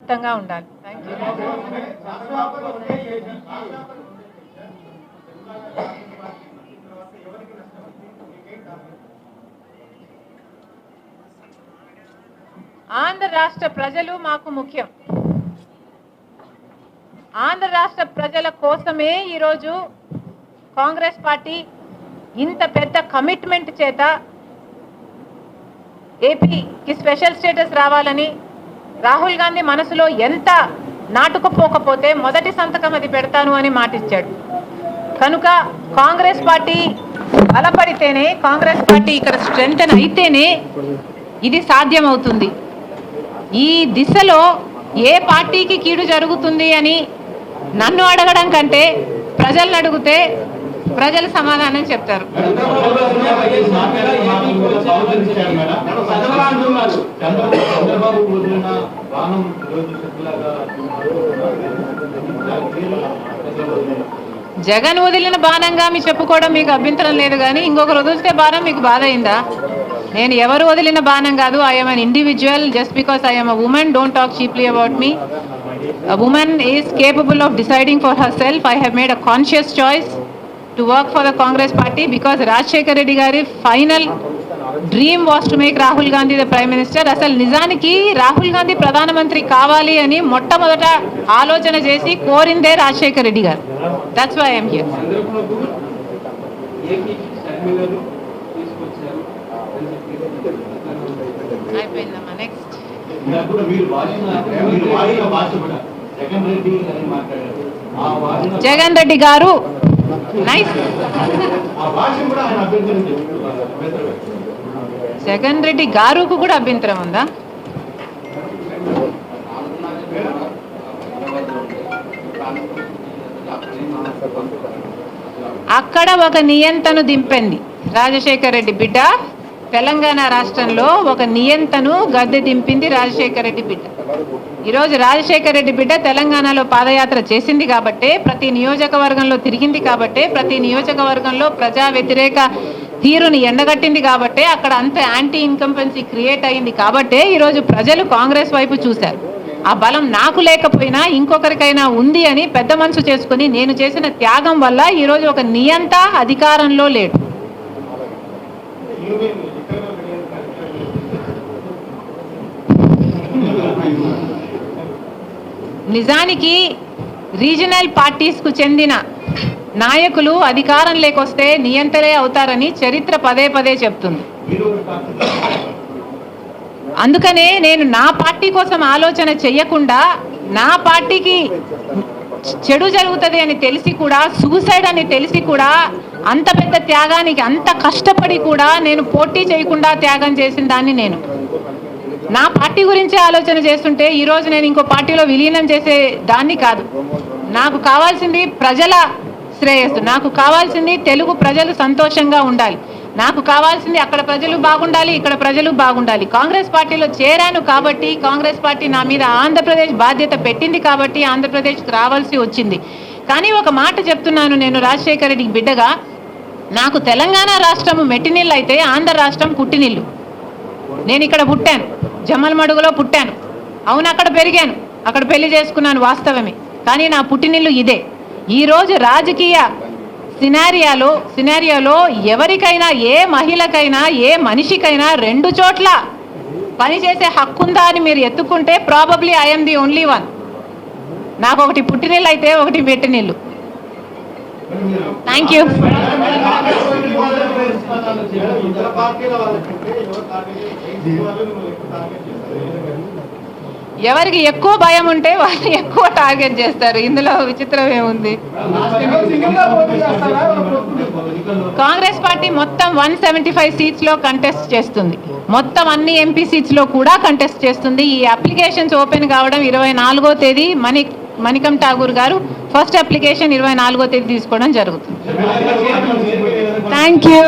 సిద్ధంగా ఉండాలి. ఆంధ్ర రాష్ట్ర ప్రజలు మాకు ముఖ్యం. ఆంధ్ర రాష్ట్ర ప్రజల కోసమే ఈరోజు కాంగ్రెస్ పార్టీ ఇంత పెద్ద కమిట్మెంట్ చేత ఏపీకి స్పెషల్ స్టేటస్ రావాలని రాహుల్ గాంధీ మనసులో ఎంత నాటుకుపోకపోతే మొదటి సంతకం అది పెడతాను అని మాటిచ్చాడు. కనుక కాంగ్రెస్ పార్టీ బలపడితేనే కాంగ్రెస్ పార్టీ ఇక్కడ స్ట్రెంగ్తన్ అయితేనే ఇది సాధ్యమవుతుంది. ఈ దిశలో ఏ పార్టీకి కీడు జరుగుతుంది అని నన్ను అడగడం కంటే ప్రజలను అడిగితే ప్రజలు సమాధానం చెప్తారు. జగన్ వదిలిన బాణంగా మీ చెప్పుకోవడం మీకు అభ్యంతరం లేదు కానీ ఇంకొకరు వదిలితే బాణం మీకు బాధ అయిందా? నేను ఎవరు వదిలిన బాణం కాదు I'm an individual just because I'm a woman don't talk cheaply about me a woman is capable of deciding for herself I have made a conscious choice to work for the Congress party because Rajasekhar Reddy గారి final dream was to make Rahul Gandhi the prime minister అసలు నిజానికి రాహుల్ గాంధీ ప్రధానమంత్రి కావాలి అని మొట్టమొదట ఆలోచన చేసి కోరిందే రాజశేఖర్ రెడ్డి గారు. దట్స్ వై ఐఎమ్ హియర్ అయిపోయిందమ్మా నెక్స్ట్ జగన్ రెడ్డి గారు నైస్ జగన్ రెడ్డి గారుకు కూడా అభ్యంతరం ఉందా? అక్కడ ఒక నియంతను దింపింది రాజశేఖర్ రెడ్డి బిడ్డ. తెలంగాణ రాష్ట్రంలో ఒక నియంతను గద్దె దింపింది రాజశేఖర రెడ్డి బిడ్డ. ఈరోజు రాజశేఖర రెడ్డి బిడ్డ తెలంగాణలో పాదయాత్ర చేసింది కాబట్టే ప్రతి నియోజకవర్గంలో తిరిగింది కాబట్టే ప్రతి నియోజకవర్గంలో ప్రజా వ్యతిరేక తీరుని ఎండగట్టింది కాబట్టే అక్కడ అంత యాంటీ ఇన్కంపెన్సీ క్రియేట్ అయింది కాబట్టే ఈరోజు ప్రజలు కాంగ్రెస్ వైపు చూశారు. ఆ బలం నాకు లేకపోయినా ఇంకొకరికైనా ఉంది అని పెద్ద మనసు చేసుకుని నేను చేసిన త్యాగం వల్ల ఈరోజు ఒక నియంత అధికారంలో లేడు. నిజానికి రీజనల్ పార్టీస్కు చెందిన నాయకులు అధికారం లేకొస్తే నియంతలే అవుతారని చరిత్ర పదే పదే చెప్తుంది. అందుకనే నేను నా పార్టీ కోసం ఆలోచన చెయ్యకుండా నా పార్టీకి చెడు జరుగుతుంది అని తెలిసి కూడా సూసైడ్ అని తెలిసి కూడా అంత పెద్ద త్యాగానికి అంత కష్టపడి కూడా నేను పోటీ చేయకుండా త్యాగం చేసిన దాన్ని నేను. నా పార్టీ గురించే ఆలోచన చేస్తుంటే ఈరోజు నేను ఇంకో పార్టీలో విలీనం చేసే దాన్ని కాదు. నాకు కావాల్సింది ప్రజల శ్రేయస్సు. నాకు కావాల్సింది తెలుగు ప్రజలు సంతోషంగా ఉండాలి. నాకు కావాల్సింది అక్కడ ప్రజలు బాగుండాలి ఇక్కడ ప్రజలు బాగుండాలి. కాంగ్రెస్ పార్టీలో చేరాను కాబట్టి కాంగ్రెస్ పార్టీ నా మీద ఆంధ్రప్రదేశ్ బాధ్యత పెట్టింది కాబట్టి ఆంధ్రప్రదేశ్కి రావాల్సి వచ్చింది. కానీ ఒక మాట చెప్తున్నాను నేను రాజశేఖర రెడ్డికి బిడ్డగా. నాకు తెలంగాణ రాష్ట్రం మెట్టినీళ్ళు అయితే ఆంధ్ర రాష్ట్రం పుట్టినీళ్ళు నేను ఇక్కడ పుట్టాను. జమ్మలమడుగులో పుట్టాను. అవును అక్కడ పెరిగాను. అక్కడ పెళ్ళి చేసుకున్నాను వాస్తవమే. కానీ నా పుట్టినిల్లు ఇదే. ఈరోజు రాజకీయ సినారియాలో సినారియాలో ఎవరికైనా ఏ మహిళకైనా ఏ మనిషికైనా రెండు చోట్ల పనిచేసే హక్కుందా అని మీరు ఎత్తుకుంటే probably I'm the only one నాకు ఒకటి పుట్టినీళ్ళు అయితే ఒకటి పెట్టినిల్లు. థ్యాంక్ యూ ఎవరికి ఎక్కువ భయం ఉంటే వాళ్ళు ఎక్కువ టార్గెట్ చేస్తారు. ఇందులో విచిత్రం ఏముంది? కాంగ్రెస్ పార్టీ మొత్తం వన్ సెవెంటీ ఫైవ్ సీట్స్లో కంటెస్ట్ చేస్తుంది. మొత్తం అన్ని ఎంపీ సీట్స్లో కూడా కంటెస్ట్ చేస్తుంది. ఈ అప్లికేషన్స్ ఓపెన్ కావడం ఇరవై నాలుగో తేదీ. మణి మణికం ఠాగూర్ గారు ఫస్ట్ అప్లికేషన్ ఇరవై నాలుగో తేదీ తీసుకోవడం జరుగుతుంది. థ్యాంక్ యూ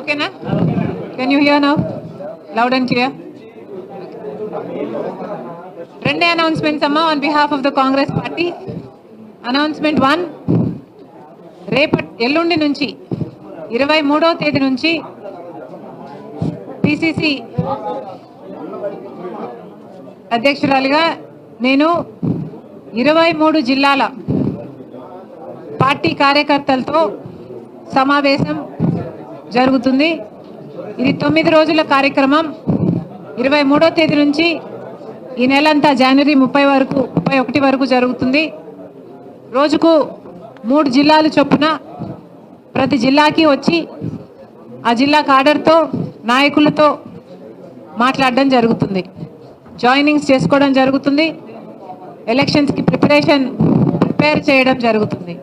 ఓకేనా? Can you hear now loud and clear రెండే అనౌన్స్మెంట్స్ అమ్మా on behalf of the Congress party announcement one రేపటి ఎల్లుండి నుంచి ఇరవై మూడో తేదీ నుంచి పిసిసి అధ్యక్షురాలిగా నేను ఇరవై మూడు జిల్లాల పార్టీ కార్యకర్తలతో సమావేశం జరుగుతుంది. ఇది తొమ్మిది రోజుల కార్యక్రమం. ఇరవై మూడో తేదీ నుంచి ఈ నెలంతా జనవరి ముప్పై వరకు ముప్పై ఒకటి వరకు జరుగుతుంది. రోజుకు మూడు జిల్లాలు చొప్పున ప్రతి జిల్లాకి వచ్చి ఆ జిల్లా కాడర్తో నాయకులతో మాట్లాడడం జరుగుతుంది. జాయినింగ్స్ చేసుకోవడం జరుగుతుంది. ఎలక్షన్స్కి ప్రిపరేషన్ ప్రిపేర్ చేయడం జరుగుతుంది.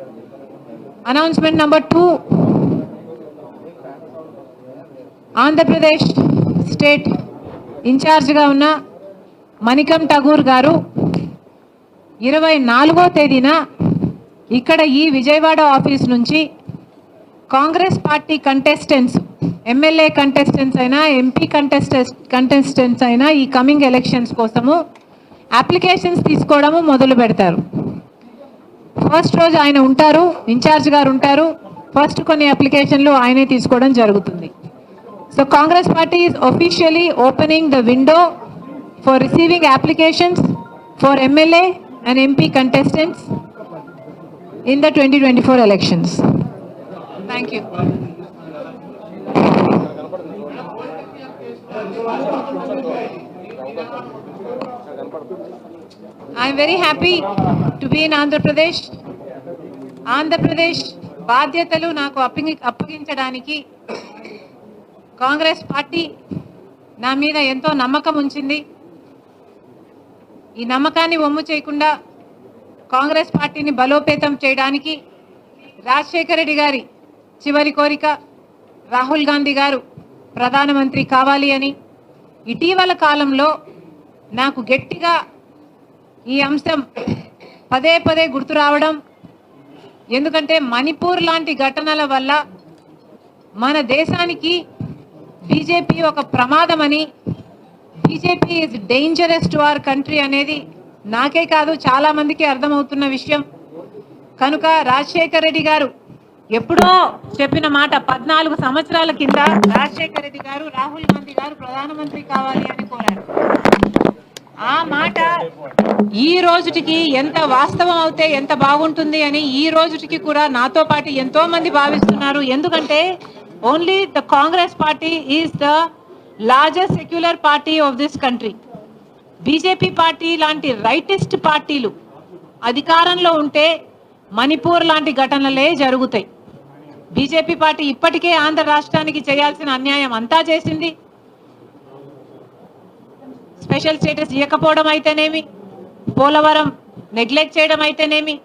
Announcement number two. Andhra Pradesh state ఇన్ఛార్జ్గా ఉన్న మణికం టగూర్ గారు ఇరవై నాలుగో తేదీన ఇక్కడ ఈ విజయవాడ ఆఫీస్ నుంచి Congress party contestants MLA contestants అయినా ఎంపీ కంటెస్టెస్ కంటెస్టెంట్స్ అయినా ఈ కమింగ్ ఎలక్షన్స్ కోసము అప్లికేషన్స్ తీసుకోవడము మొదలు పెడతారు. ఫస్ట్ రోజు ఆయన ఉంటారు ఇన్ఛార్జ్ గారు ఉంటారు ఫస్ట్ కొన్ని అప్లికేషన్లు ఆయనే తీసుకోవడం జరుగుతుంది. So Congress party is officially opening the window for receiving applications for MLA and MP contestants in the twenty twenty four elections I'm very happy to be in Andhra Pradesh Andhra Pradesh బాధ్యతలు నాకు అప్పగి అప్పగించడానికి Congress party నా మీద ఎంతో నమ్మకం ఉంచింది. ఈ నమ్మకాన్ని ఒమ్ము చేయకుండా కాంగ్రెస్ పార్టీని బలోపేతం చేయడానికి రాజశేఖర రెడ్డి గారి చివరి కోరిక రాహుల్ గాంధీ గారు ప్రధానమంత్రి కావాలి అని. ఇటీవల కాలంలో నాకు గట్టిగా ఈ అంశం పదే పదే గుర్తు రావడం ఎందుకంటే మణిపూర్ లాంటి ఘటనల వల్ల మన దేశానికి బీజేపీ ఒక ప్రమాదమని BJP is dangerous to our country అనేది నాకే కాదు చాలా మందికి అర్థమవుతున్న విషయం. కనుక రాజశేఖర్ రెడ్డి గారు ఎప్పుడో చెప్పిన మాట పద్నాలుగు సంవత్సరాల కింద రాజశేఖర్ రెడ్డి గారు రాహుల్ గాంధీ గారు ప్రధానమంత్రి కావాలి అని కోరారు. ఆ మాట ఈ రోజుటికి ఎంత వాస్తవం అవుతే ఎంత బాగుంటుంది అని ఈ రోజుటికి కూడా నాతో పాటు ఎంతో మంది భావిస్తున్నారు. ఎందుకంటే only the Congress party is the largest secular party of this country BJP party లాంటి రైటిస్ట్ పార్టీలు అధికారంలో ఉంటే మణిపూర్ లాంటి ఘటనలే జరుగుతాయి. బీజేపీ పార్టీ ఇప్పటికే ఆంధ్ర రాష్ట్రానికి చేయాల్సిన అన్యాయం అంతా చేసింది. స్పెషల్ స్టేటస్ ఇవ్వకపోవడం అయితేనేమి? పోలవరం నెగ్లెక్ట్ చేయడం అయితేనేమి?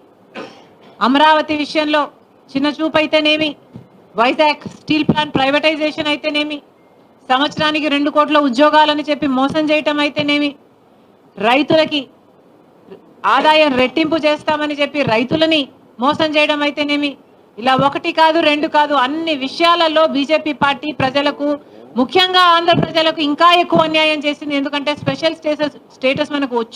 అమరావతి విషయంలో చిన్న చూపు అయితేనేమి? వైజాగ్ స్టీల్ ప్లాంట్ ప్రైవేటైజేషన్ అయితేనేమి? సంవత్సరానికి రెండు కోట్ల ఉద్యోగాలని చెప్పి మోసం చేయటం అయితేనేమి? రైతులకి ఆదాయం రెట్టింపు చేస్తామని చెప్పి రైతులని మోసం చేయడం అయితేనేమి? ఇలా ఒకటి కాదు రెండు కాదు అన్ని విషయాలలో బీజేపీ పార్టీ ప్రజలకు ముఖ్యంగా ఆంధ్ర ప్రజలకు ఇంకా ఎక్కువ అన్యాయం చేసింది. ఎందుకంటే స్పెషల్ స్టేటస్ స్టేటస్ మనకు వచ్చు